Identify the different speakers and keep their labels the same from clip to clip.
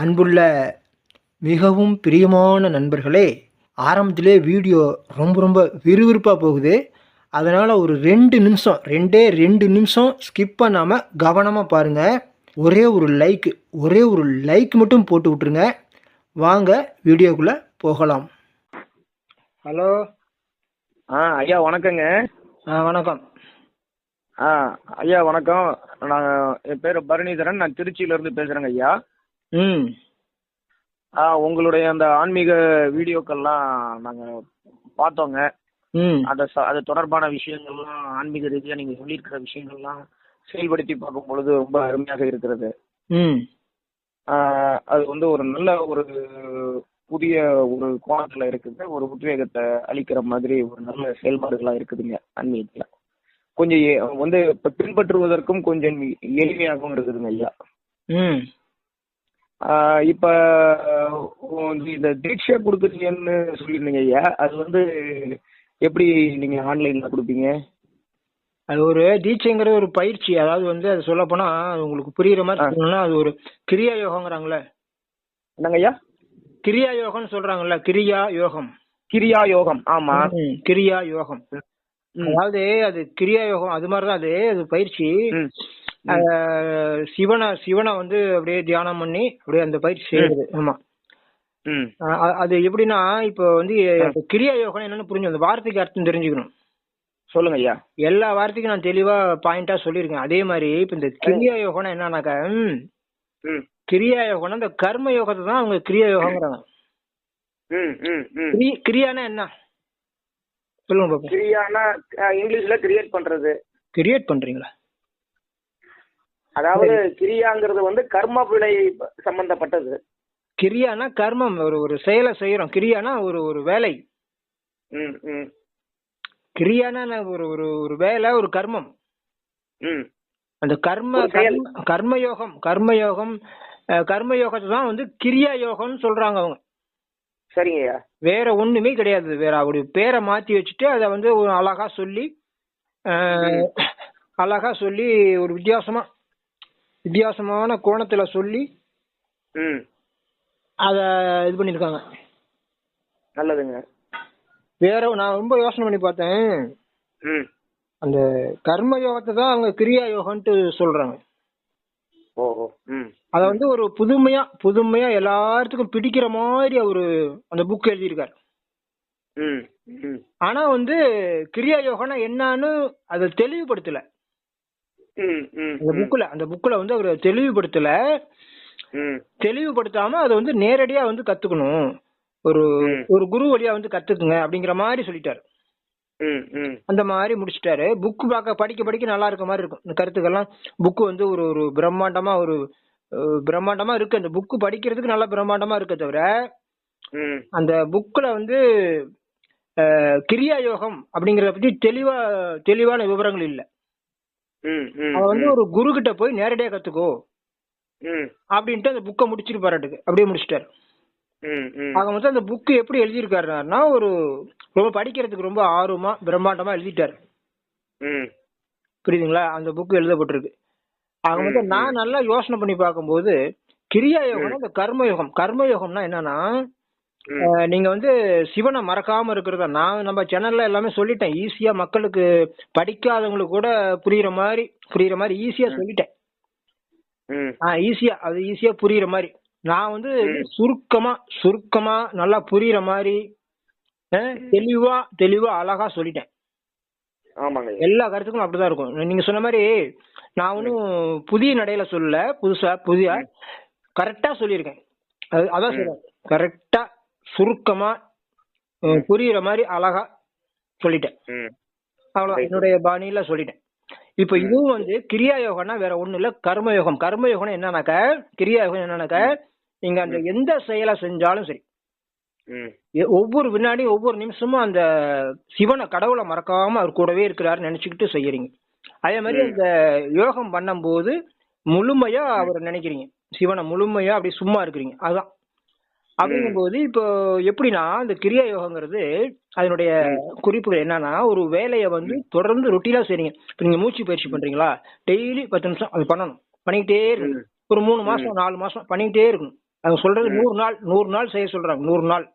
Speaker 1: அன்புள்ள மிகவும் பிரியமான நண்பர்களே ஆரம்பத்திலே வீடியோ ரொம்ப ரொம்ப விறுவிறுப்பாக போகுது. அதனால் ஒரு ரெண்டு நிமிஷம் ரெண்டே ரெண்டு நிமிஷம் ஸ்கிப் பண்ணாமல் கவனமாக பாருங்கள் ஒரே ஒரு லைக் ஒரே ஒரு லைக் மட்டும் போட்டு விட்ருங்க வாங்க வீடியோக்குள்ளே போகலாம். ஹலோ
Speaker 2: ஆ ஐயா வணக்கங்க.
Speaker 1: ஆ வணக்கம்.
Speaker 2: ஆ ஐயா வணக்கம். நான் என் பேர் பரணிதரன். நான் திருச்சியிலேருந்து பேசுகிறேங்க ஐயா.
Speaker 1: ம்.
Speaker 2: ஆ உங்களுடைய அந்த ஆன்மீக வீடியோக்கள்லாம் நாங்கள் பார்த்தோங்க.
Speaker 1: ம்.
Speaker 2: அந்த ச அது தொடர்பான விஷயங்கள்லாம் ஆன்மீக ரீதியாக நீங்கள் சொல்லியிருக்கிற விஷயங்கள்லாம் செயல்படுத்தி பார்க்கும் பொழுது ரொம்ப அருமையாக இருக்கிறது.
Speaker 1: ம்.
Speaker 2: ஆ, அது வந்து ஒரு நல்ல ஒரு புதிய ஒரு கோணத்தில் இருக்குது. ஒரு உத்வேகத்தை அளிக்கிற மாதிரி ஒரு நல்ல செயல்பாடுகளாக இருக்குதுங்க ஆன்மீகத்தில். கொஞ்சம் வந்து இப்போ பின்பற்றுவதற்கும் கொஞ்சம் எளிமையாகவும் இருக்குதுங்க ஐயா.
Speaker 1: ம்.
Speaker 2: இப்ப இந்த தீட்சை கொடுக்குறீங்கன்னு சொல்லியிருந்தீங்க ஐயா. அது வந்து எப்படி நீங்க ஆன்லைன்ல கொடுப்பீங்க?
Speaker 1: அது ஒரு தீட்சைங்கிறது ஒரு பயிற்சி. அதாவது வந்து அது சொல்ல போனா உங்களுக்கு புரியுற மாதிரி. சொல்லணும்னா அது ஒரு கிரியா யோகங்கிறாங்கல்ல?
Speaker 2: என்னங்க ஐயா?
Speaker 1: கிரியா யோகம்னு சொல்றாங்கல்ல கிரியா யோகம்.
Speaker 2: கிரியா யோகம் ஆமா.
Speaker 1: கிரியா யோகம். அதாவது அது கிரியா யோகம் அது மாதிரிதான் அது அது பயிற்சி. சிவனை சிவனை வந்து அப்படியே தியானம் பண்ணி அப்படியே அந்த பயிற்சி செய்யுது ஆமா. அது எப்படின்னா இப்போ வந்து கிரியா யோகம் என்னன்னு புரிஞ்சு அந்த வார்த்தைக்கு அர்த்தம் தெரிஞ்சுக்கணும்.
Speaker 2: சொல்லுங்க ஐயா.
Speaker 1: எல்லா வார்த்தைக்கும் நான் தெளிவா பாயிண்டா சொல்லியிருக்கேன். அதே மாதிரி இப்ப இந்த கிரியா யோகம்னா என்னன்னாக்கா கிரியா யோகம்னா இந்த கர்ம யோகத்தை தான் அவங்க கிரியா யோகங்கிறாங்க
Speaker 2: ம், ம், ம்.
Speaker 1: கிரி- கிரியானா என்ன? சொல்லுங்க பாப்போம்.
Speaker 2: கிரியானா இங்கிலீஷ்ல கிரியேட் பண்றது.
Speaker 1: கிரியேட் பண்றீங்களா?
Speaker 2: அதாவது கிரியாங்கிறது வந்து கர்ம வினை சம்பந்தப்பட்டது.
Speaker 1: கிரியானா கர்மம் ஒரு ஒரு செயலை செய்யறோம். கிரியானா ஒரு ஒரு வேலை. கிரியானா? ஒரு ஒரு ஒரு வேலை ஒரு கர்மம்.
Speaker 2: ம்.
Speaker 1: அந்த கர்ம கர்மயோகம் கர்மயோகம் கர்மயோகத்தை தான் வந்து கிரியா யோகம்னு சொல்றாங்க அவங்க.
Speaker 2: சரிங்க ஐயா.
Speaker 1: வேற ஒண்ணுமே கிடையாது. வேற அப்படி பேரை மாத்தி வச்சுட்டு அதை வந்து ஒரு அழகா சொல்லி அழகா சொல்லி ஒரு வித்தியாசமா வித்தியாசமான கோணத்துல சொல்லி
Speaker 2: ம்.
Speaker 1: அத இது பண்ணிருக்காங்க.
Speaker 2: நல்லதுங்க.
Speaker 1: வேற நான் ரொம்ப யோசனை பண்ணி பார்த்தேன்.
Speaker 2: ம்.
Speaker 1: அந்த கர்ம யோகத்தை தான் அவங்க கிரியா யோகம்ட்டு சொல்றாங்க. அத வந்து ஒரு புதுமையா புதுமையா எல்லாத்துக்கும் பிடிக்கிற மாதிரி அவரு அந்த புக் எழுதியிருக்காரு. ஆனா வந்து கிரியா யோகம்னா என்னன்னு அதை தெளிவுபடுத்தல. அந்த புக்ல அந்த புக்ல வந்து அவர் தெளிவுபடுத்தல. தெளிவுபடுத்தாம அதை வந்து நேரடியா வந்து கத்துக்கணும். ஒரு. ஒரு குரு வழியா வந்து கத்துக்குங்க அப்படிங்கிற மாதிரி சொல்லிட்டாரு. அந்த மாதிரி முடிச்சிட்டாரு. புக் பார்க்க படிக்க படிக்க நல்லா இருக்க மாதிரி இருக்கும். இந்த கருத்துக்கெல்லாம் புக் வந்து ஒரு ஒரு பிரம்மாண்டமா ஒரு பிரம்மாண்டமா இருக்கு. அந்த புக் படிக்கிறதுக்கு நல்லா பிரம்மாண்டமா இருக்க தவிர அந்த புக்ல வந்து கிரியா யோகம் அப்படிங்கறத பத்தி தெளிவா தெளிவான விவரங்கள் இல்ல. அவ வந்து ஒரு குரு கிட்ட போய் நேரடியா கத்துக்கோ. அப்படின்ட்டு அந்த புக்கை முடிச்சிட்டு பாராட்டுக்கு அப்படியே முடிச்சிட்டாரு. ஆக மொத்தம் அந்த புக் எப்படி எழுதியிருக்காருன்னா ஒரு ரொம்ப படிக்கிறதுக்கு ரொம்ப ஆர்வமா பிரம்மாண்டமா எழுதிட்டாரு. புரியுதுங்களா? அந்த புக் எழுதப்பட்டிருக்கு. ஆக மொத்தம் நான் நல்லா யோசனை பண்ணி பார்க்கும்போது கிரியா யோகம்னா இந்த கர்ம யோகம் கர்ம யோகம்னா என்னன்னா நீங்க வந்து சிவனை மறக்காம இருக்கிறதா? நான் நம்ம சேனல்ல எல்லாமே சொல்லிட்டேன். ஈஸியா மக்களுக்கு படிக்காதவங்களுக்கு கூட புரியுற மாதிரி புரியுற மாதிரி ஈஸியா சொல்லிட்டேன். ஆஹ் ஈஸியா அது ஈஸியா புரியுற மாதிரி. நான் வந்து. சுருக்கமா சுருக்கமா நல்லா புரியுற மாதிரி தெளிவா தெளிவா அழகா சொல்லிட்டேன்.
Speaker 2: ஆமாங்க.
Speaker 1: எல்லா கருத்துக்கும் அப்படிதான் இருக்கும். நீங்க சொன்ன மாதிரி நான் ஒன்றும் புதிய நடையில சொல்லல. புதுசா புதிய கரெக்டா சொல்லியிருக்கேன். அது அதான் சொல்றேன். கரெக்டா சுருக்கமா புரியுற மாதிரி அழகா சொல்லிட்டேன்.
Speaker 2: Right.
Speaker 1: என்னுடைய பாணியில சொல்லிட்டேன். இப்ப இதுவும் வந்து கிரியா யோகம்னா வேற ஒண்ணும் இல்ல கர்ம யோகம் கர்ம யோகம் என்னன்னாக்க கிரியா யோகம் என்னன்னாக்க நீங்க அந்த எந்த செயலை செஞ்சாலும் சரி. ஒவ்வொரு வினாடியும் ஒவ்வொரு நிமிஷமும் அந்த சிவனை கடவுளை மறக்காம அவர் கூடவே இருக்கிறாருன்னு நினைச்சுக்கிட்டு செய்யறீங்க. அதே மாதிரி
Speaker 2: ம்.
Speaker 1: அந்த யோகம் பண்ணும்போது முழுமையா அவர் நினைக்கிறீங்க. சிவனை முழுமையா அப்படி சும்மா இருக்கிறீங்க. அதுதான். அப்படிங்கும்போது இப்போ எப்படின்னா இந்த கிரியா யோகங்கிறது அதனுடைய குறிப்புகள் என்னன்னா ஒரு வேலையை வந்து தொடர்ந்து ரொட்டீனா செய்றீங்க. இப்போ நீங்க மூச்சு பயிற்சி பண்றீங்களா? டெய்லி பத்து நிமிஷம் அது பண்ணணும். பண்ணிக்கிட்டே இருக்கணும். ஒரு மூணு மாசம் நாலு மாசம் பண்ணிக்கிட்டே இருக்கணும். அவங்க சொல்றது நூறு நாள் நூறு நாள் செய்ய சொல்றாங்க நூறு நாள்.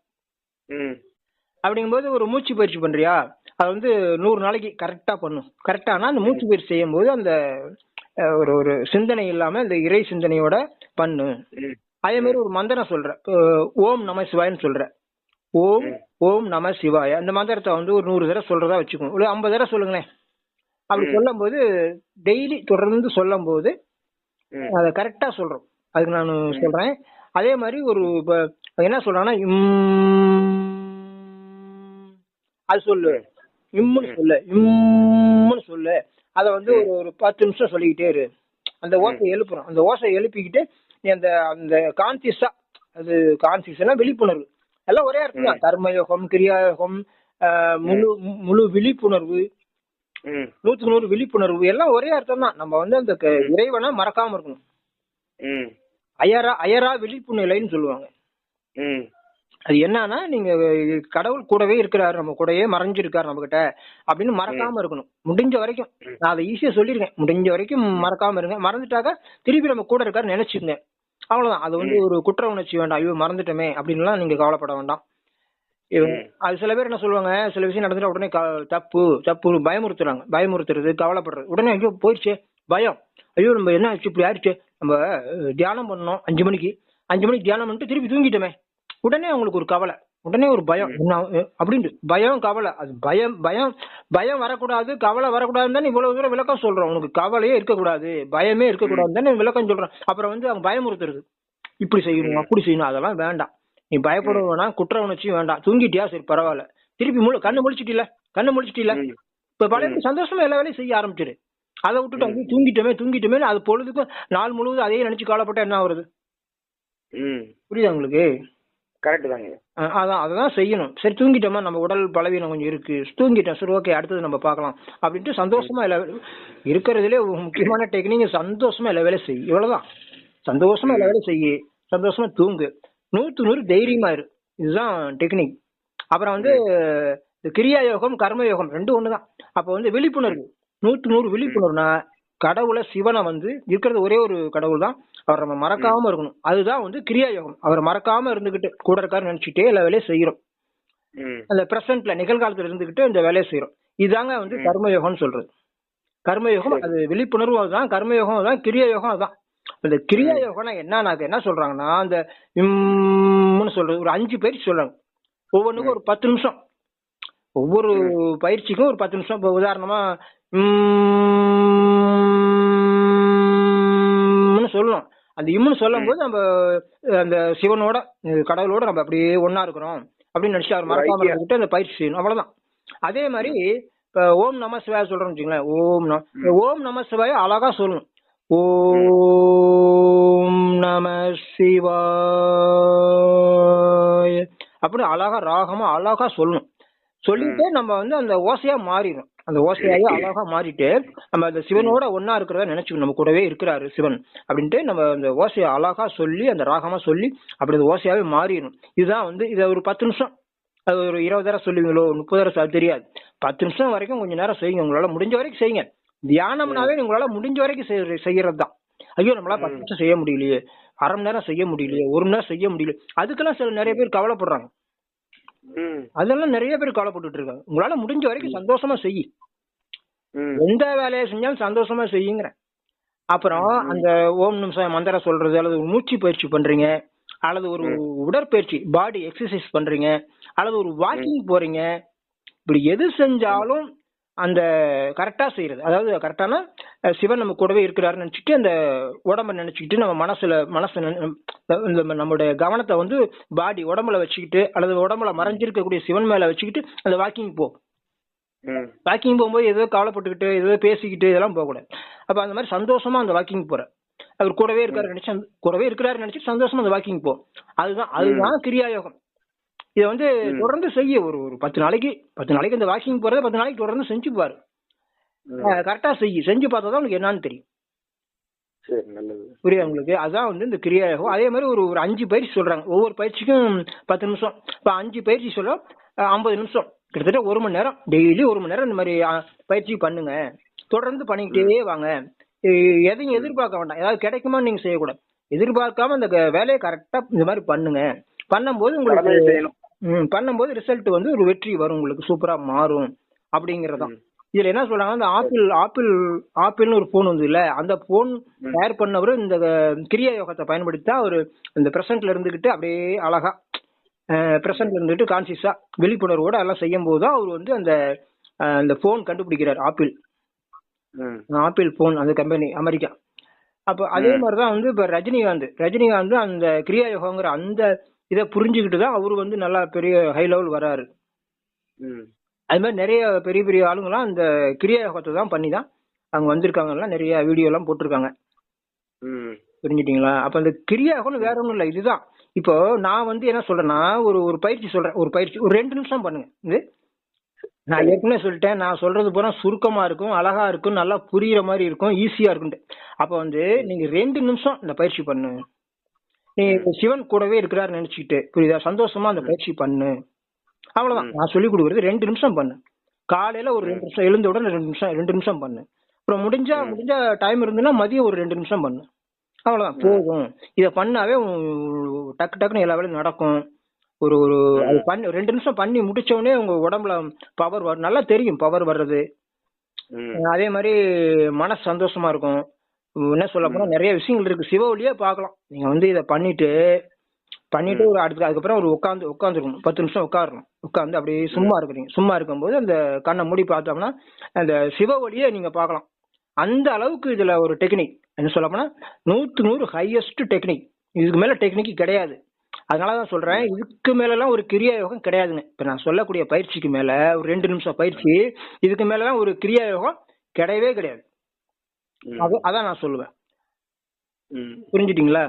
Speaker 1: அப்படிங்கும்போது ஒரு மூச்சு பயிற்சி பண்றியா? அது வந்து நூறு நாளைக்கு கரெக்டா பண்ணும். கரெக்டானா அந்த மூச்சு பயிற்சி செய்யும்போது அந்த அஹ், ஒரு ஒரு சிந்தனை இல்லாம இந்த இறை சிந்தனையோட பண்ணு அதே மாதிரி ஒரு மந்திரம் சொல்ற ஓம் நம சிவாயன்னு சொல்ற ஓம். ஓம் நம சிவாய. அந்த மந்திரத்தை வந்து ஒரு நூறு தடவை சொல்றதா வச்சுக்கணும் ஒரு ஐம்பது தடவை சொல்லுங்களேன். அப்படி. சொல்லும் போது டெய்லி தொடர்ந்து சொல்லும் போது அதை கரெக்டா சொல்றோம். அதுக்கு நான் சொல்றேன். அதே மாதிரி ஒரு இப்ப என்ன சொல்றாங்கன்னா இம் அது சொல்லு. இம்முன்னு சொல்லு. இம்முன்னு சொல்லு. அதை வந்து ஒரு ஒரு பத்து நிமிஷம் சொல்லிக்கிட்டே இரு. அந்த ஓசை எழுப்புறோம். அந்த ஓசை எழுப்பிக்கிட்டு நீ அந்த அந்த கான்சியஸா அது கான்சியஸ்னா விழிப்புணர்வு. எல்லாம் ஒரே அர்த்தம் தான். கர்மயோகம் கிரியாயோகம் முழு முழு விழிப்புணர்வு நூத்துக்கு நூறு விழிப்புணர்வு எல்லாம் ஒரே அர்த்தம் தான். நம்ம வந்து அந்த இறைவனை மறக்காம இருக்கணும். அயரா அயரா விழிப்பு நிலைன்னு சொல்லுவாங்க. அது என்னன்னா நீங்க கடவுள் கூடவே இருக்கிறாரு நம்ம கூடவே மறைஞ்சிருக்காரு நம்ம கிட்ட அப்படின்னு மறக்காம இருக்கணும். முடிஞ்ச வரைக்கும். நான் அதை ஈஸியா சொல்லியிருக்கேன் முடிஞ்ச வரைக்கும் மறக்காம இருங்க. மறந்துட்டாக்க திருப்பி நம்ம கூட இருக்காரு நினைச்சுங்க அவ்வளவுதான். அது வந்து ஒரு குற்ற உணர்ச்சி. வேண்டாம் ஐயோ மறந்துட்டோமே அப்படின்லாம் நீங்க கவலைப்பட வேண்டாம். அது சில பேர் என்ன சொல்லுவாங்க சில விஷயம் நடந்துட்டா உடனே க- தப்பு தப்பு பயமுறுத்துறாங்க. பயமுறுத்துறது கவலைப்படுறது. உடனே ஐயோ போயிடுச்சே பயம். ஐயோ நம்ம என்ன ஆச்சு இப்படி ஆயிடுச்சு. நம்ம தியானம் பண்ணோம் அஞ்சு மணிக்கு. அஞ்சு மணிக்கு தியானம் பண்ணிட்டு திருப்பி தூங்கிட்டோமே. உடனே அவங்களுக்கு ஒரு கவலை. உடனே ஒரு பயம். அப்படின்ட்டு. பயம் கவலை. அது பயம் பயம் பயம் வரக்கூடாது கவலை வரக்கூடாதுன்னு தான் இவ்வளவு தூரம் விளக்கம் சொல்றோம். உனக்கு கவலையே இருக்கக்கூடாது பயமே இருக்கக்கூடாதுன்னு தானே விளக்கம் சொல்றேன் அப்புறம் வந்து அவங்க பயமுறுத்துறது. இப்படி செய்யணும் அப்படி செய்யணும் அதெல்லாம் வேண்டாம். நீ பயப்பட வேணாம் குற்ற உணர்ச்சியும் வேண்டாம். தூங்கிட்டியா? சரி பரவாயில்ல. திருப்பி முழு கண்ணு முழிச்சிட்டில கண்ணு முழிச்சிட்டில. இப்ப பழைய சந்தோஷமா எல்லா வேலையும் செய்ய ஆரம்பிச்சிரு. அதை விட்டுட்டு ஐயோ, தூங்கிட்டோமே தூங்கிட்டோமே அது பொழுதுக்கும் நாள் முழுவதும் அதையே நினைச்சு கவலைப்பட்டா என்ன ஆகுறது?
Speaker 2: ம்.
Speaker 1: புரியுதா உங்களுக்கு?
Speaker 2: கரெக்ட் தாங்க.
Speaker 1: அதான் அதான் செய்யணும். சரி தூங்கிட்டோமா? நம்ம உடல் பலவீனம் கொஞ்சம் இருக்கு. தூங்கிட்டோம் சரி ஓகே அடுத்தது நம்ம பார்க்கலாம். அப்படின்ட்டு சந்தோஷமா எல்லா இருக்கிறதுலே முக்கியமான டெக்னிக் சந்தோஷமா எல்லா வேலை செய். இவ்வளவுதான். சந்தோஷமா எல்லா வேலை செய்யு. சந்தோஷமா தூங்கு. நூத்து நூறு தைரியமா இரு. இதுதான் டெக்னிக் அப்புறம் வந்து கிரியா யோகம் கர்ம யோகம் ரெண்டும் ஒண்ணுதான். அப்ப வந்து விழிப்புணர்வு. நூத்து நூறு விழிப்புணர்வுனா கடவுளை சிவனை வந்து இருக்கிறது ஒரே ஒரு கடவுள் தான் அவர் நம்ம மறக்காம இருக்கணும். அதுதான் வந்து கிரியா யோகம் அவரை மறக்காம இருந்துகிட்டு கூட இருக்காரு நினைச்சிட்டே எல்லா வேலையும் செய்யறோம். அந்த பிரசன்ட்ல நிகழ்காலத்துல இருந்துகிட்டு இந்த வேலையை செய்யறோம். இதாங்க வந்து கர்மயோகம்னு சொல்றது. கர்மயோகம் அது விழிப்புணர்வு அதுதான். கர்மயோகம் அதுதான். கிரியா யோகம் அதுதான் இந்த கிரியா யோகம்னா என்னன்னாக்க என்ன சொல்றாங்கன்னா அந்த இம்முன்னு சொல்றது. ஒரு அஞ்சு பயிற்சி சொல்றாங்க. ஒவ்வொன்றுக்கும் ஒரு பத்து நிமிஷம். ஒவ்வொரு பயிற்சிக்கும் ஒரு பத்து நிமிஷம். இப்போ உதாரணமா அந்த இம்முன்னு சொல்லும் போது நம்ம அந்த சிவனோட கடவுளோட நம்ம அப்படியே ஒண்ணா இருக்கிறோம் அப்படின்னு நினைச்சு அவர் மறக்காம. இருந்துட்டு அந்த பயிற்சி செய்யணும். அவ்வளவுதான். அதே மாதிரி இப்ப ஓம் நம சிவாய சொல்றோம்னு வச்சுங்களேன் ஓம் நம ஓம் நம சிவாய அழகா சொல்லணும். ஓம் நம சிவாய அப்படி அழகா ராகமா அழகா சொல்லணும். சொல்லிட்டு நம்ம வந்து அந்த ஓசையா மாறிடும் அந்த ஓசையாவே அழகா மாறிட்டு நம்ம அந்த சிவனோட ஒன்னா இருக்கிறதா நினைச்சுக்கணும். நம்ம கூடவே இருக்கிறாரு சிவன் அப்படின்ட்டு நம்ம அந்த ஓசையை அழகா சொல்லி அந்த ராகமா சொல்லி அப்படி அந்த ஓசையாவே மாறிடும் இதுதான் வந்து இதை ஒரு பத்து நிமிஷம். அது ஒரு இருபது நேரம் சொல்லுவீங்களோ முப்பது அது தெரியாது. பத்து நிமிஷம் வரைக்கும் கொஞ்ச நேரம் செய்யுங்க. உங்களால முடிஞ்ச வரைக்கும் செய்யுங்க. தியானம்னாவே உங்களால முடிஞ்ச வரைக்கும் செய்யறது தான் ஐயோ நம்மளால பத்து நிமிஷம் செய்ய முடியலையே. அரை மணி நேரம் செய்ய முடியலையே. ஒரு மணி நேரம் செய்ய முடியல அதுக்கெல்லாம் சில நிறைய பேர் கவலைப்படுறாங்க. அதெல்லாம் நிறைய பேர் கவலைப்பட்டுட்டு இருக்காங்க உங்களால முடிஞ்ச வரைக்கும் சந்தோஷமா செய்.
Speaker 2: ம்.
Speaker 1: எந்த வேலையை செஞ்சாலும் சந்தோஷமா செய்யுங்கிறேன். அப்புறம் அந்த ஓம் நிமிஷம் மந்திரம் சொல்றது அல்லது ஒரு மூச்சு பயிற்சி பண்றீங்க அல்லது ஒரு உடற்பயிற்சி பாடி எக்ஸசைஸ் பண்றீங்க அல்லது ஒரு வாக்கிங் போறீங்க இப்படி எது செஞ்சாலும் அந்த கரெக்டா செய்யறது அதாவது கரெக்டான சிவன் நம்ம கூடவே இருக்கிறாருன்னு நினைச்சிட்டு அந்த உடம்ப நினைச்சுக்கிட்டு நம்ம மனசுல மனசு நம்மளுடைய கவனத்தை வந்து பாடி உடம்புல வச்சுக்கிட்டு அல்லது உடம்புல மறைஞ்சிருக்கக்கூடிய சிவன் மேல வச்சுக்கிட்டு அந்த வாக்கிங் போ. வாக்கிங் போகும்போது ஏதோ கவலைப்பட்டுக்கிட்டு ஏதோ பேசிக்கிட்டு இதெல்லாம் போகக்கூடாது. அப்ப அந்த மாதிரி சந்தோஷமா அந்த வாக்கிங் போற. அவர் கூடவே இருக்காரு நினைச்சு கூடவே இருக்கிறாரு நினைச்சு சந்தோஷமா அந்த வாக்கிங் போ. அதுதான் அதுதான் கிரியா யோகம் இதை வந்து தொடர்ந்து செய்ய ஒரு ஒரு பத்து நாளைக்கு பத்து நாளைக்கு இந்த வாக்கிங் போறத பத்து நாளைக்கு தொடர்ந்து செஞ்சு பாரு கரெக்டா செய் செஞ்சு பார்த்தா தான் உனக்கு என்னன்னு தெரியும். புரியுதா உங்களுக்கு? அதான் வந்து இந்த கிரியா யோகம். அதே மாதிரி ஒரு ஒரு அஞ்சு பயிற்சி சொல்றாங்க. ஒவ்வொரு பயிற்சிக்கும் பத்து நிமிஷம். இப்ப அஞ்சு பயிற்சி சொல்ல ஐம்பது நிமிஷம். கிட்டத்தட்ட ஒரு மணி நேரம். டெய்லி ஒரு மணி நேரம் இந்த மாதிரி பயிற்சி பண்ணுங்க. தொடர்ந்து பண்ணிக்கிட்டே வாங்க. எதையும் எதிர்பார்க்க வேண்டாம். ஏதாவது கிடைக்குமான்னு நீங்க செய்யக்கூடாது. எதிர்பார்க்காம அந்த க- வேலையை கரெக்டா இந்த மாதிரி பண்ணுங்க. பண்ணும்போது உங்களுக்கு பண்ணும்போது ரிசல்ட் வந்து ஒரு வெற்றி வரும். உங்களுக்கு சூப்பரா மாறும். அப்படிங்கறதுதான்.
Speaker 2: ம்.
Speaker 1: இதுல என்ன சொல்றாங்க இந்த ஆப்பிள் ஆப்பிள் ஆப்பிள்னு ஒரு போன் வந்து இல்ல அந்த போன். தயார் பண்ணவர் இந்த கிரியா யோகத்தை பயன்படுத்தி தான் அவர் இந்த பிரசன்ட்ல இருந்துகிட்டு அப்படியே அழகா பிரசன்ட்ல இருந்துட்டு கான்சியஸா விழிப்புணர்வோட எல்லாம் செய்யும் போது அவர் வந்து அந்த அந்த போன் கண்டுபிடிக்கிறார் ஆப்பிள். ஆப்பிள் போன் அந்த கம்பெனி அமெரிக்கா அப்போ அதே மாதிரி தான் வந்து இப்போ ரஜினிகாந்த் ரஜினிகாந்த் அந்த கிரியா யோகங்கிற அந்த இதை புரிஞ்சுக்கிட்டு தான் அவர் வந்து நல்லா பெரிய ஹை லெவல் வராரு. அது மாதிரி நிறைய பெரிய பெரிய ஆளுங்கலாம் அந்த கிரியா யோகத்தை தான் பண்ணி தான் அவங்க வந்திருக்காங்கலாம் நிறைய வீடியோ எல்லாம் போட்டிருக்காங்க.
Speaker 2: ம்.
Speaker 1: புரிஞ்சுட்டீங்களா? அப்ப அந்த கிரியா யோகம் வேற ஒன்றும் இல்லை இதுதான். இப்போ நான் வந்து என்ன சொல்றேன்னா ஒரு ஒரு பயிற்சி சொல்றேன் ஒரு பயிற்சி ஒரு ரெண்டு நிமிஷம் பண்ணுங்க. இது? நான் ஏற்கனவே சொல்லிட்டேன் நான் சொல்றது பூரா சுருக்கமா இருக்கும் அழகா இருக்கும் நல்லா புரியுற மாதிரி இருக்கும் ஈஸியா இருக்கும் அப்ப வந்து நீங்க ரெண்டு நிமிஷம் இந்த பயிற்சி பண்ணு. நீ சிவன் கூடவே இருக்கிறாரு நினைச்சுக்கிட்டு புரியுதா? சந்தோஷமா அந்த பயிற்சி பண்ணு. அவ்வளவுதான். நான் சொல்லி கொடுக்குறது ரெண்டு நிமிஷம் பண்ணு. காலையில ஒரு ரெண்டு நிமிஷம் எழுந்த உடனே ரெண்டு நிமிஷம் ரெண்டு நிமிஷம் பண்ணு. அப்புறம் முடிஞ்சா முடிஞ்சா டைம் இருந்துன்னா மதியம் ஒரு ரெண்டு நிமிஷம் பண்ணு. அவ்வளவுதான். போதும். இத பண்ணாவே டக்கு டக்குன்னு எல்லா வேலையும் நடக்கும். ஒரு ஒரு அது பண்ணி ரெண்டு நிமிஷம் பண்ணி முடிச்ச உடனே உங்க உடம்புல பவர் வரும் நல்லா தெரியும் பவர் வர்றது. அதே மாதிரி மனசு சந்தோஷமா இருக்கும். என்ன சொல்ல போனா நிறைய விஷயங்கள் இருக்கு. சிவ ஒளியே பார்க்கலாம். நீங்க வந்து இதை பண்ணிட்டு பண்ணிட்டு ஒரு அடுத்து அதுக்கப்புறம் ஒரு உட்காந்து உட்காந்துருக்கணும் பத்து நிமிஷம் உட்காரணும். உட்காந்து அப்படியே சும்மா இருக்கிறீங்க. சும்மா இருக்கும்போது அந்த கண்ணை மூடி பார்த்தோம்னா அந்த சிவ ஒளியை நீங்க பார்க்கலாம். அந்த அளவுக்கு இதுல ஒரு டெக்னிக் என்ன சொல்ல போனா நூத்து நூறு ஹையஸ்ட் டெக்னிக் இதுக்கு மேல டெக்னிக் கிடையாது. அதனாலதான் சொல்றேன் இதுக்கு மேல எல்லாம் ஒரு கிரியா யோகம் கிடையாதுங்க. இப்ப நான் சொல்லக்கூடிய பயிற்சிக்கு மேல ஒரு ரெண்டு நிமிஷம் பயிற்சி இதுக்கு மேல எல்லாம் ஒரு கிரியா யோகம் கிடையவே கிடையாது. அதான் நான் சொல்லுவேன். புரிஞ்சுட்டீங்களா?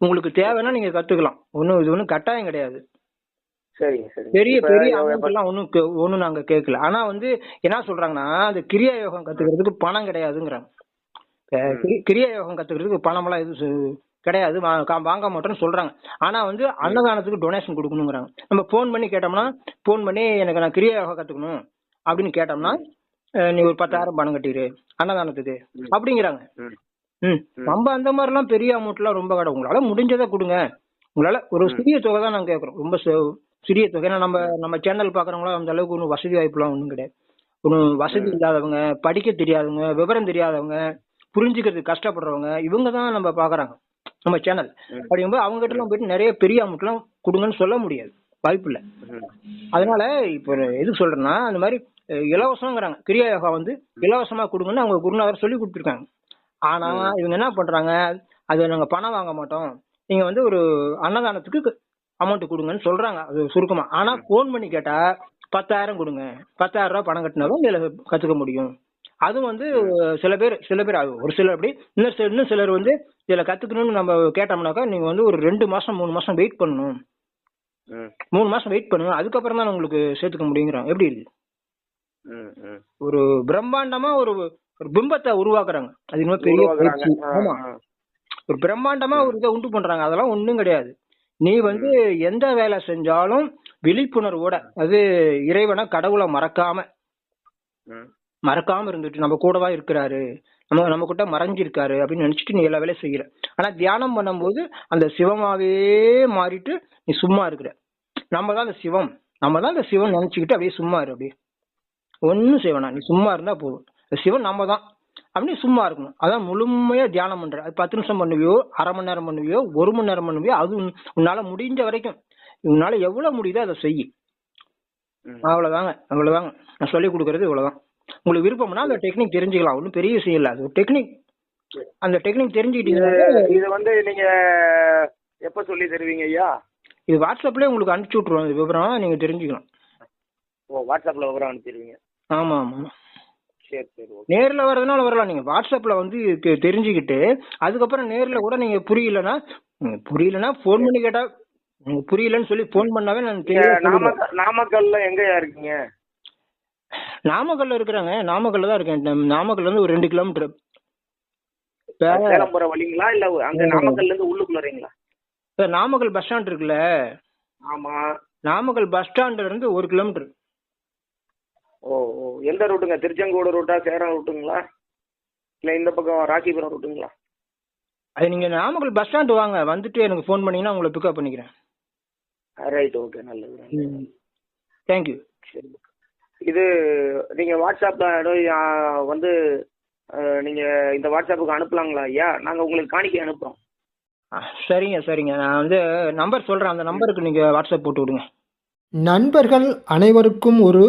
Speaker 1: உங்களுக்கு தேவைன்னா நீங்க கத்துக்கலாம். ஒன்னும் இது ஒன்றும் கட்டாயம் கிடையாது. பெரிய பெரிய அமௌண்ட் எல்லாம் ஒன்றும் ஒன்றும் நாங்க கேட்கல. ஆனா வந்து என்ன சொல்றாங்கன்னா அந்த கிரியா யோகம் கத்துக்கிறதுக்கு பணம் கிடையாதுங்கிறாங்க. கிரியா யோகம் கத்துக்கிறதுக்கு பணம் எல்லாம் எதுவும் கிடையாது. வாங்க மாட்டோம்னு சொல்றாங்க. ஆனா வந்து அன்னதானத்துக்கு டொனேஷன் கொடுக்கணுங்கிறாங்க. நம்ம ஃபோன் பண்ணி கேட்டோம்னா ஃபோன் பண்ணி எனக்கு நான் கிரியா யோகா கத்துக்கணும் அப்படின்னு கேட்டோம்னா நீ ஒரு பத்தாயிரம் பணம் கட்டிடு அன்னதானத்துக்கு அப்படிங்கிறாங்க.
Speaker 2: ம்.
Speaker 1: நம்ம அந்த மாதிரிலாம் பெரிய அமௌண்ட்லாம் ரொம்ப கடை உங்களால முடிஞ்சதை கொடுங்க. உங்களால ஒரு சிறிய தொகை தான் நாங்க கேட்கறோம். ரொம்ப சிறிய தொகை. ஏன்னா நம்ம நம்ம சேனல் பாக்குறவங்களாம் அந்த அளவுக்கு ஒன்றும் வசதி வாய்ப்புலாம் ஒன்றும் கிடையாது. ஒன்றும் வசதி இல்லாதவங்க படிக்க தெரியாதவங்க விவரம் தெரியாதவங்க புரிஞ்சுக்கிறதுக்கு கஷ்டப்படுறவங்க இவங்க தான் நம்ம பாக்குறாங்க நம்ம சேனல். அப்படிங்கும்போது அவங்க கிட்ட எல்லாம் போயிட்டு நிறைய பெரிய அமௌண்ட்லாம் கொடுங்கன்னு சொல்ல முடியாது. வாய்ப்பு இல்லை. அதனால இப்போ எதுக்கு சொல்றேன்னா அந்த மாதிரி இலவசங்கிறாங்க கிரியா யோகா வந்து இலவசமா கொடுங்கன்னு அவங்க குருநாதர் சொல்லி கொடுத்துருக்காங்க. ஆனா இவங்க என்ன பண்றாங்க அது நாங்க பணம் வாங்க மாட்டோம். நீங்க வந்து ஒரு அன்னதானத்துக்கு அமௌண்ட் கொடுங்கன்னு சொல்றாங்க. அது சுருக்கமா. ஆனா ஃபோன் பண்ணி கேட்டா பத்தாயிரம் கொடுங்க. பத்தாயிரம் ரூபாய் பணம் கட்டினாலும் இதுல கத்துக்க முடியும். அதுவும் வந்து சில பேர் சில பேர் ஒரு சிலர் அப்படி இன்னும் சில- இன்னும் சிலர் வந்து இதுல கத்துக்கணும்னு நம்ம கேட்டோம்னாக்கா நீங்க வந்து ஒரு ரெண்டு மாசம் மூணு மாசம் வெயிட் பண்ணணும். மூணு மாசம் வெயிட் பண்ணுங்க. அதுக்கப்புறம் தான் உங்களுக்கு சேர்த்துக்க முடியுங்கிறாங்க. எப்படி இருக்கு. ஒரு பிரம்மாண்டமா ஒரு ஒரு பிம்பத்தை உருவாக்குறாங்க. அது இன்னும் பெரிய ஆமா. ஒரு பிரம்மாண்டமா ஒரு இதை உண்டு பண்றாங்க. அதெல்லாம் ஒண்ணும் கிடையாது. நீ வந்து எந்த வேலை செஞ்சாலும் விழிப்புணர்வோட அது இறைவனை கடவுளை மறக்காம. மறக்காம இருந்துட்டு நம்ம கூட தான் இருக்கிறாரு நம்ம நம்ம கிட்ட மறைஞ்சிருக்காரு அப்படின்னு நினைச்சிட்டு நீ எல்லா வேலையும் செய்யற. ஆனா தியானம் பண்ணும்போது அந்த சிவமாவே மாறிட்டு நீ சும்மா இருக்கிற. நம்ம தான் அந்த சிவம். நம்ம தான் அந்த சிவம் நினைச்சுக்கிட்டு அப்படியே சும்மா இரு அப்படியே. ஒன்னும் செய்வேனா நீ சும்மா இருந்தா போதும். சிவன் நம்ம தான். அப்படி சும்மா இருக்கணும். அதான் முழுமையா தியானம் பண்ற. அது பத்து நிமிஷம் பண்ணுவியோ அரை மணி நேரம் பண்ணுவியோ ஒரு மணி நேரம் பண்ணுவியோ அது உன்- உன்னால முடிஞ்ச வரைக்கும். உன்னால எவ்வளவு முடியுதோ அதை செய்.
Speaker 2: ம்.
Speaker 1: அவ்வளவுதாங்க அவ்வளவுதாங்க. நான் சொல்லி கொடுக்கறது இவ்வளவுதான். உங்களுக்கு விருப்பம்னா அந்த டெக்னிக் தெரிஞ்சுக்கலாம். ஒன்றும் பெரிய விஷயம் இல்லை. அது டெக்னிக். அந்த டெக்னிக் தெரிஞ்சுக்கிட்டீங்கன்னா
Speaker 2: இது இது வந்து நீங்க எப்ப சொல்லி தருவீங்க ஐயா?
Speaker 1: இது வாட்ஸ்அப்லயே உங்களுக்கு அனுப்பிச்சு விட்ருவோம் இந்த விவரம் நீங்க தெரிஞ்சுக்கலாம்
Speaker 2: ஓ வாட்ஸ்அப்ல விவரம் அனுப்பிச்சிருவீங்க
Speaker 1: ஆமா ஆமா.
Speaker 2: சரி சரி
Speaker 1: நேர்ல வர்றதுனால வரலாம். நீங்க வாட்ஸ்அப்ல வந்து தெரிஞ்சுக்கிட்டு அதுக்கப்புறம் நேர்ல கூட நீங்க புரியலன்னா புரியலன்னா ஃபோன் பண்ணி கேட்டா நீங்க புரியலன்னு சொல்லி ஃபோன் பண்ணாவே நான்
Speaker 2: நாமக்கல்ல எங்கயா இருக்கீங்க?
Speaker 1: நாமக்கல்ல இருக்கிறாங்க. நாமக்கல்ல தான் இருக்கேன். நாமக்கல்ல இருந்து ஒரு ரெண்டு கிலோமீட்டர்.
Speaker 2: சேலம் போற வழிங்களா? இல்ல அங்க நாமக்கல்ல இருந்து உள்ளுக்குள்ளறீங்களா
Speaker 1: நாமக்கல் பஸ் ஸ்டாண்ட் இருக்குல்ல?
Speaker 2: ஆமா.
Speaker 1: நாமக்கல் பஸ் ஸ்டாண்ட்ல இருந்து ஒரு கிலோமீட்டர்.
Speaker 2: ஓ ஓ. எந்த ரூட்டுங்க? திருச்செங்கோடு ரூட்டா சேலம் ரூட்டுங்களா? இல்ல இந்த பக்கம் ராசிபுரம் ரூட்டுங்களா?
Speaker 1: அது நீங்கள் நாமக்கல் பஸ் ஸ்டாண்டு வாங்க. வந்துட்டு எனக்கு ஃபோன் பண்ணீங்கன்னா உங்களை பிக்கப் பண்ணிக்கிறேன்.
Speaker 2: ரைட் ஓகே நல்லது.
Speaker 1: தேங்க்யூ
Speaker 2: சரி. இது நீங்க வாட்ஸ்அப்ல வந்து அஹ், நீங்க இந்த வாட்ஸ்அப்புக்கு அனுப்பலாங்களா? ஐயா நாங்க உங்களுக்கு காணிக்கை அனுப்புறோம்.
Speaker 1: சரிங்க சரிங்க. நான் வந்து நம்பர் சொல்கிறேன் அந்த நம்பருக்கு நீங்கள் வாட்ஸ்அப் போட்டு விடுங்க. நண்பர்கள் அனைவருக்கும் ஒரு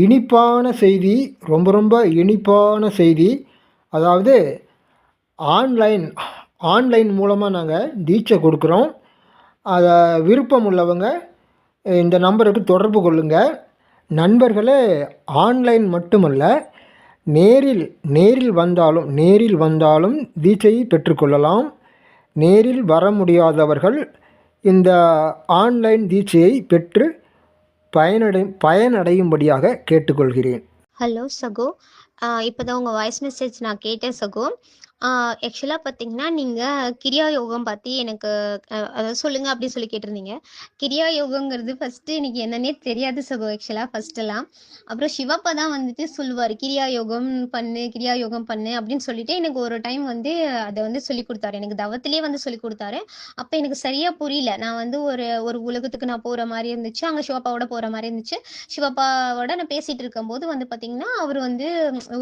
Speaker 1: இனிப்பான செய்தி ரொம்ப ரொம்ப இனிப்பான செய்தி. அதாவது ஆன்லைன் ஆன்லைன் மூலமாக நாங்கள் தீட்சை கொடுக்குறோம். அதை விருப்பம் உள்ளவங்க இந்த நம்பருக்கு தொடர்பு கொள்ளுங்கள் நண்பர்களே ஆன்லைன் மட்டுமல்ல நேரில் நேரில் வந்தாலும் நேரில் வந்தாலும் தீட்சையை பெற்றுக்கொள்ளலாம் நேரில் வர முடியாதவர்கள் இந்த ஆன்லைன் தீட்சையை பெற்று பயனடை பயனடையும்படியாக கேட்டுக்கொள்கிறேன்.
Speaker 3: ஹலோ சகோ. இப்போ தான் உங்கள் வாய்ஸ் மெசேஜ் நான் கேட்டேன் சகோ. ஆக்சுவலாக பார்த்தீங்கன்னா நீங்கள் கிரியா யோகம் பற்றி எனக்கு அதாவது சொல்லுங்க அப்படி சொல்லி கேட்டிருந்தீங்க. கிரியா யோகங்கிறது ஃபஸ்ட்டு எனக்கு என்னன்னே தெரியாது சகோ ஆக்சுவலாக ஃபஸ்ட்டெல்லாம் அப்புறம் சிவப்பா தான் வந்துட்டு சொல்லுவார். கிரியா யோகம் பண்ணு கிரியா யோகம் பண்ணு அப்படின்னு சொல்லிட்டு எனக்கு ஒரு டைம் வந்து அதை வந்து சொல்லி கொடுத்தாரு. எனக்கு தவத்திலேயே வந்து சொல்லி கொடுத்தாரு. அப்போ எனக்கு சரியாக புரியல. நான் வந்து ஒரு ஒரு உலகத்துக்கு நான் போகிற மாதிரி இருந்துச்சு. அங்கே சிவப்பாவோட போகிற மாதிரி இருந்துச்சு. சிவப்பாவோட நான் பேசிட்டு இருக்கும்போது வந்து பார்த்தீங்கன்னா, அவர் வந்து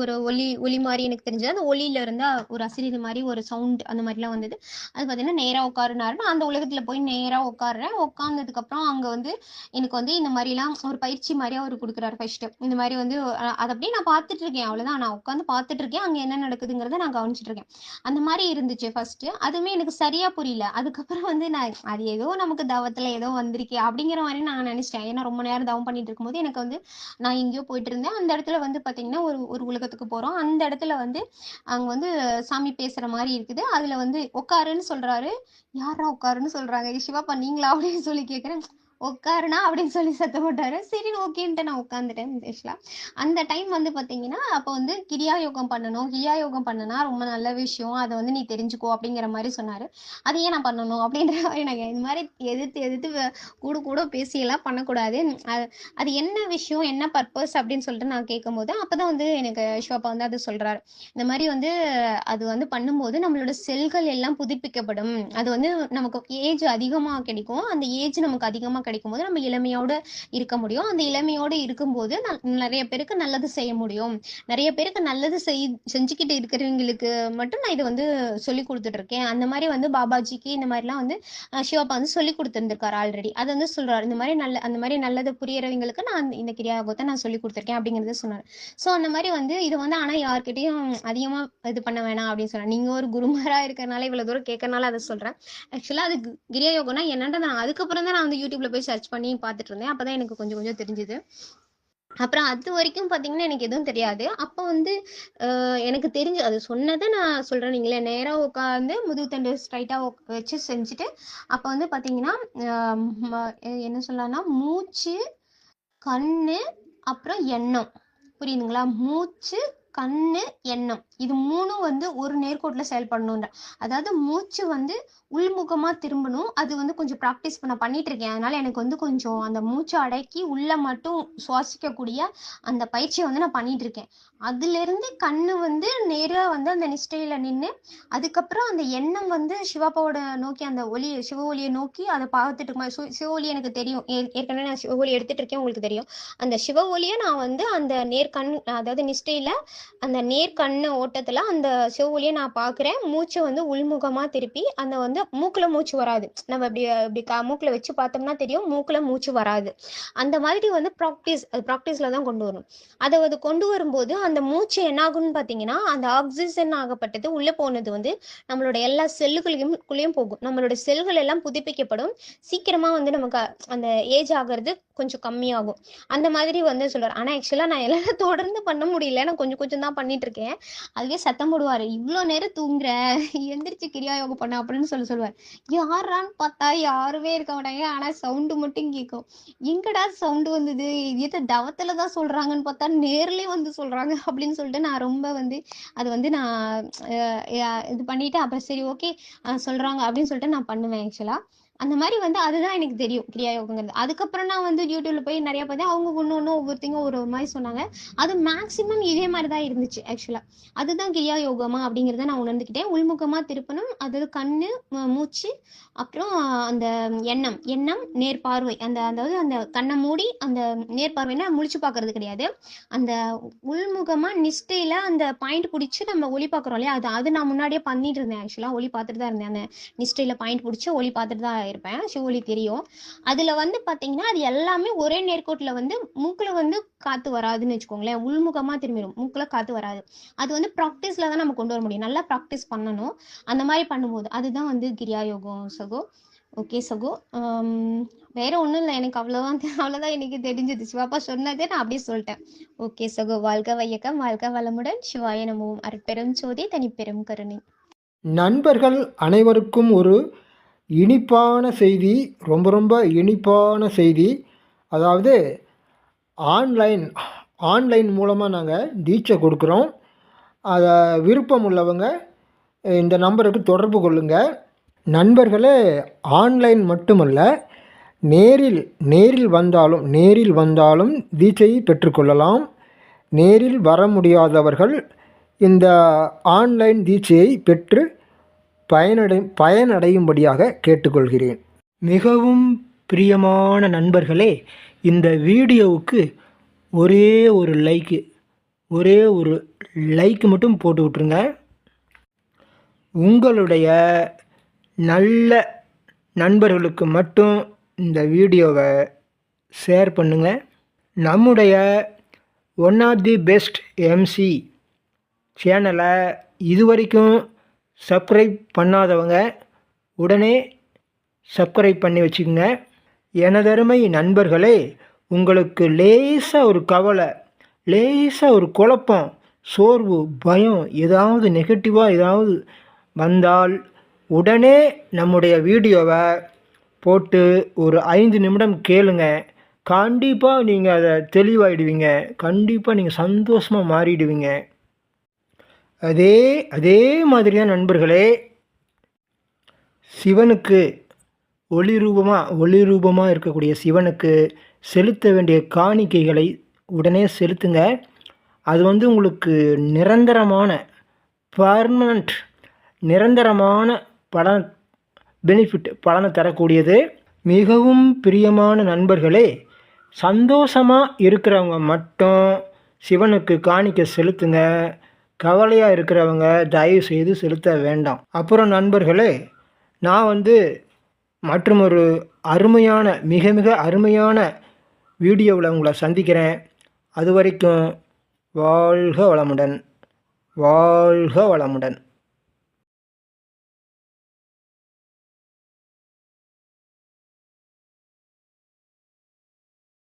Speaker 3: ஒரு ஒலி ஒலி மாதிரி எனக்கு தெரிஞ்சது. அந்த ஒலியில இருந்து ஒரு அசிரியர் மாதிரி ஒரு சவுண்ட் அந்த மாதிரிலாம் வந்தது. அது பார்த்தீங்கன்னா நேராக உட்காருனாரு. நான் அந்த உலகத்தில் போய் நேராக உட்காடுறேன் உட்காந்ததுக்கப்புறம் அங்கே வந்து எனக்கு வந்து இந்த மாதிரிலாம் ஒரு பயிற்சி மாதிரி அவர் கொடுக்குறாரு ஃபர்ஸ்ட்டு இந்த மாதிரி வந்து அதை அப்படியே நான் பார்த்துட்டு இருக்கேன் அவ்வளோதான் நான் உட்காந்து பார்த்துட்டு இருக்கேன் அங்கே என்ன நடக்குதுங்கிறத நான் கவனிச்சிட்டு இருக்கேன் அந்த மாதிரி இருந்துச்சு ஃபர்ஸ்ட்டு அதுவுமே எனக்கு சரியாக புரியல. அதுக்கப்புறம் வந்து நான் அது ஏதோ நமக்கு தவத்தில் ஏதோ வந்திருக்கே அப்படிங்கிற மாதிரி நான் நினச்சிட்டேன். ஏன்னா ரொம்ப நேரம் தவம் பண்ணிட்டு இருக்கும்போது எனக்கு வந்து நான் எங்கேயோ போயிட்டு இருந்தேன் அந்த இடத்துல வந்து பார்த்தீங்கன்னா ஒரு ஒரு உலகத்துக்கு போகிறோம் அந்த இடத்துல வந்து அங்கே வந்து சாமி சாமி பேசுற மாதிரி இருக்குது. அதுல வந்து உட்காருன்னு சொல்றாரு. யாரா உட்காருன்னு சொல்றாங்க. சிவா சிவாப்பா நீங்களா அப்படின்னு சொல்லி கேக்குறேன். உட்காருனா அப்படின்னு சொல்லி சத்தம் போட்டாரு. சரி ஓகேன்ட்டு நான் உட்காந்துட்டேன் தேஷ்லா அந்த டைம் வந்து பார்த்தீங்கன்னா அப்போ வந்து கிரியா யோகம் பண்ணணும். கிரியா யோகம் பண்ணனா ரொம்ப நல்ல விஷயம். அதை வந்து நீ தெரிஞ்சுக்கோ அப்படிங்கிற மாதிரி சொன்னாரு. அது ஏன் நான் பண்ணணும் அப்படின்ற மாதிரி எனக்கு இந்த மாதிரி எதிர்த்து எதிர்த்து கூட கூட பேசியெல்லாம் பண்ணக்கூடாது. அது அது என்ன விஷயம் என்ன பர்பஸ் அப்படின்னு சொல்லிட்டு நான் கேட்கும்போது அப்பதான் வந்து எனக்கு ஷோப்பா வந்து அது சொல்றாரு. இந்த மாதிரி வந்து அது வந்து பண்ணும்போது நம்மளோட செல்கள் எல்லாம் புதுப்பிக்கப்படும். அது வந்து நமக்கு ஏஜ் அதிகமாக கிடைக்கும். அந்த ஏஜ் நமக்கு அதிகமாக கிடைக்கும் போது நம்ம இளமையோட இருக்க முடியும். அந்த இளமையோட இருக்கும்போது நிறைய பேருக்கு நல்லது செய்ய முடியும். நிறைய பேருக்கு நல்லது செய் செஞ்சுக்கிட்டு இருக்கிறவங்களுக்கு மட்டும் நான் இது வந்து சொல்லி கொடுத்துட்டு இருக்கேன் அந்த மாதிரி வந்து பாபாஜிக்கு இந்த மாதிரிலாம் வந்து சிவப்பா வந்து சொல்லி கொடுத்துருந்துருக்காரு ஆல்ரெடி அது வந்து சொல்றாரு இந்த மாதிரி நல்ல அந்த மாதிரி நல்லது புரியறவங்களுக்கு நான் இந்த கிரியாகத்தை நான் சொல்லி கொடுத்துருக்கேன் அப்படிங்கறத சொன்னாரு. ஸோ அந்த மாதிரி வந்து இது வந்து ஆனா யார்கிட்டயும் அதிகமா இது பண்ண வேணாம் அப்படின்னு சொன்னார். நீங்க ஒரு குருமாரா இருக்கறனால இவ்வளவு தூரம் கேட்கறனால அதை சொல்றேன். ஆக்சுவலா அது கிரியா யோகம்னா என்னன்றது நான் அதுக்கப்புறம் தான் நான் வந்து யூடியூப்ல போய் சர்ச் பண்ணி பார்த்துட்டு இருந்தேன் அப்பதான் எனக்கு கொஞ்சம் கொஞ்சம் தெரிஞ்சுது. அப்புறம் அது வரைக்கும் பார்த்தீங்கன்னா எனக்கு எதுவும் தெரியாது. அப்போ வந்து எனக்கு தெரிஞ்சு அது சொன்னதை நான் சொல்கிறேன் நீங்களே. நேராக உட்காந்து முதுகு தண்டு வச்சு செஞ்சுட்டு அப்போ வந்து பார்த்தீங்கன்னா என்ன சொல்லலாம்னா மூச்சு கண்ணு அப்புறம் எண்ணம். புரியுதுங்களா? மூச்சு கண்ணு எண்ணம். இது மூணும் வந்து ஒரு நேர்கோட்டில் செயல்படணுன்ற அதாவது மூச்சு வந்து உள்முகமா திரும்பணும். அது வந்து கொஞ்சம் ப்ராக்டிஸ் பண்ண பண்ணிட்டு இருக்கேன் அதனால எனக்கு வந்து கொஞ்சம் அந்த மூச்சை அடக்கி உள்ள மட்டும் சுவாசிக்கக்கூடிய அந்த பயிற்சியை வந்து நான் பண்ணிட்டு இருக்கேன் அதுலேருந்து கண்ணு வந்து நேரா வந்து அந்த நிஷ்டையில நின்று அதுக்கப்புறம் அந்த எண்ணம் வந்து சிவாப்பாவோட நோக்கி அந்த ஒளியை சிவ ஒளியை நோக்கி அதை பார்த்துட்டு இருக்கும்போது சிவ ஒளி எனக்கு தெரியும். ஏ- ஏற்கனவே நான் சிவ ஒளி எடுத்துட்டு இருக்கேன் உங்களுக்கு தெரியும். அந்த சிவ ஒளியை நான் வந்து அந்த நேர்கண் அதாவது நிஷ்டையில அந்த நேர்கண்ணு ஓட்டத்துல அந்த சிவ ஒளியை நான் பாக்குறேன். மூச்சை வந்து உள்முகமா திருப்பி அந்த வந்து மூக்குல மூச்சு வராது. நம்ம இப்படி இப்படி கா மூக்குல வச்சு பார்த்தோம்னா தெரியும் மூக்குல மூச்சு வராது. அந்த மாதிரி வந்து ப்ராக்டிஸ் அது ப்ராக்டிஸ்ல தான் கொண்டு வரணும் அதை அது கொண்டு வரும்போது அந்த மூச்சு என்ன ஆகும்னு பார்த்தீங்கன்னா அந்த ஆக்சிஜன் ஆகப்பட்டது உள்ளே போனது வந்து நம்மளோட எல்லா செல்லுகளையும் குள்ளேயும் போகும். நம்மளோட செல்கள் எல்லாம் புதுப்பிக்கப்படும். சீக்கிரமாக வந்து நமக்கு அந்த ஏஜ் ஆகிறது கொஞ்சம் கம்மியாகும். அந்த மாதிரி வந்து சொல்றாரு. ஆனால் ஆக்சுவலாக நான் எல்லாம் தொடர்ந்து பண்ண முடியல. நான் கொஞ்சம் கொஞ்சம் தான் பண்ணிட்டு இருக்கேன். அதுவே சத்தம் போடுவார். இவ்வளோ நேரம் தூங்குற. எந்திரிச்சு கிரியா யோகம் பண்ண அப்படின்னு சொல்லி சொல்லுவார். யாரான்னு பார்த்தா யாருமே இருக்க மாட்டாங்க. ஆனால் சவுண்டு மட்டும் கேட்கும் எங்கடா சவுண்டு வந்தது? இது தவத்தில் தான் சொல்கிறாங்கன்னு பார்த்தா நேர்லேயே வந்து சொல்கிறாங்க அப்படின்னு சொல்லிட்டு நான் ரொம்ப வந்து அது வந்து நான் இது பண்ணிட்டு அப்புறம் சரி ஓகே சொல்றாங்க அப்படின்னு சொல்லிட்டு நான் பண்ணுவேன் ஆக்சுவலா அந்த மாதிரி வந்து அதுதான் எனக்கு தெரியும் கிரியா யோகங்கிறது அதுக்கப்புறம் நான் வந்து யூடியூப்ல போய் நிறைய பார்த்தேன் அவங்க ஒன்று ஒன்று ஒவ்வொருத்தங்க ஒரு ஒரு மாதிரி சொன்னாங்க. அது மேக்ஸிமம் இதே மாதிரி தான் இருந்துச்சு ஆக்சுவலா அதுதான் கிரியா யோகமா அப்படிங்கிறத நான் உணர்ந்துக்கிட்டேன். உள்முகமா திருப்பணும். அதாவது கண்ணு மூச்சு அப்புறம் அந்த எண்ணம் எண்ணம் நேர்பார்வை. அந்த அதாவது அந்த கண்ணை மூடி அந்த நேர்பார்வைன்னா முழிச்சு பார்க்கறது கிடையாது. அந்த உள்முகமாக நிஷ்டையில் அந்த பாயிண்ட் பிடிச்சி நம்ம ஒளி பார்க்குறோம் இல்லையா? அது அது நான் முன்னாடியே பண்ணிட்டு இருந்தேன் ஆக்சுவலாக ஒளி பார்த்துட்டு தான் இருந்தேன். அந்த நிஷ்டையில் பாயிண்ட் பிடிச்சி ஒளி பார்த்துட்டு தான் இருப்பேன். சிவொளி தெரியும். அதில் வந்து பார்த்தீங்கன்னா அது எல்லாமே ஒரே நேர்கோட்டில் வந்து மூக்கில் வந்து காற்று வராதுன்னு வச்சுக்கோங்களேன். உள்முகமாக திரும்பிடும். மூக்கில் காற்று வராது. அது வந்து ப்ராக்டிஸில் தான் நம்ம கொண்டு வர முடியும். நல்லா ப்ராக்டிஸ் பண்ணணும். அந்த மாதிரி பண்ணும்போது அதுதான் வந்து கிரியா யோகம் சகோ. ஓகே சகோ. வேற ஒன்றும் இல்லை எனக்கு அவ்வளோதான் அவ்வளோதான் எனக்கு தெரிஞ்சது. சிவாப்பா சொன்னதே நான் அப்படியே சொல்லிட்டேன். ஓகே சகோ. வாழ்க வையக்கம் வாழ்க வளமுடன். சிவாய நமவும் அற்பெரும் சோதி தனிப்பெரும் கருணை.
Speaker 1: நண்பர்கள் அனைவருக்கும் ஒரு இனிப்பான செய்தி ரொம்ப ரொம்ப இனிப்பான செய்தி. அதாவது ஆன்லைன் ஆன்லைன் மூலமாக நாங்கள் தீட்சை கொடுக்குறோம். அதை விருப்பம் உள்ளவங்க இந்த நம்பருக்கு தொடர்பு கொள்ளுங்கள் நண்பர்களே ஆன்லைன் மட்டுமல்ல நேரில் நேரில் வந்தாலும் நேரில் வந்தாலும் தீட்சையை பெற்றுக்கொள்ளலாம் நேரில் வர முடியாதவர்கள் இந்த ஆன்லைன் தீட்சையை பெற்று பயனடை பயனடையும்படியாக கேட்டுக்கொள்கிறேன். மிகவும் பிரியமான நண்பர்களே இந்த வீடியோவுக்கு ஒரே ஒரு லைக்கு ஒரே ஒரு லைக் மட்டும் போட்டு விட்ருங்க உங்களுடைய நல்ல நண்பர்களுக்கு மட்டும் இந்த வீடியோவை ஷேர் பண்ணுங்கள் நம்முடைய one of the best MC சேனலை இதுவரைக்கும் சப்ஸ்கிரைப் பண்ணாதவங்க உடனே சப்ஸ்கிரைப் பண்ணி வச்சுக்கோங்க. எனதருமை நண்பர்களே உங்களுக்கு லேசாக ஒரு கவலை லேசாக ஒரு குழப்பம் சோர்வு பயம் ஏதாவது நெகட்டிவாக ஏதாவது வந்தால் உடனே நம்முடைய வீடியோவை போட்டு ஒரு ஐந்து நிமிடம் கேளுங்க. கண்டிப்பாக நீங்கள் அதை தெளிவாயிடுவீங்க. கண்டிப்பாக நீங்கள் சந்தோஷமாக மாறிடுவீங்க. அதே அதே மாதிரி தான் நண்பர்களே சிவனுக்கு ஒளி ரூபமாக ஒளி ரூபமாக இருக்கக்கூடிய சிவனுக்கு செலுத்த வேண்டிய காணிக்கைகளை உடனே செலுத்துங்க. அது வந்து உங்களுக்கு நிரந்தரமான பர்மனண்ட் நிரந்தரமான பலன் பெனிஃபிட் பலனை தரக்கூடியது. மிகவும் பிரியமான நண்பர்களே சந்தோஷமாக இருக்கிறவங்க மட்டும் சிவனுக்கு காணிக்க செலுத்துங்க. கவலையாக இருக்கிறவங்க தயவு செய்து செலுத்த வேண்டாம். அப்புறம் நண்பர்களே நான் வந்து மற்றும் ஒரு அருமையான மிக மிக அருமையான வீடியோவில் உங்களை சந்திக்கிறேன். அது வரைக்கும் வாழ்க வளமுடன். வாழ்க வளமுடன்.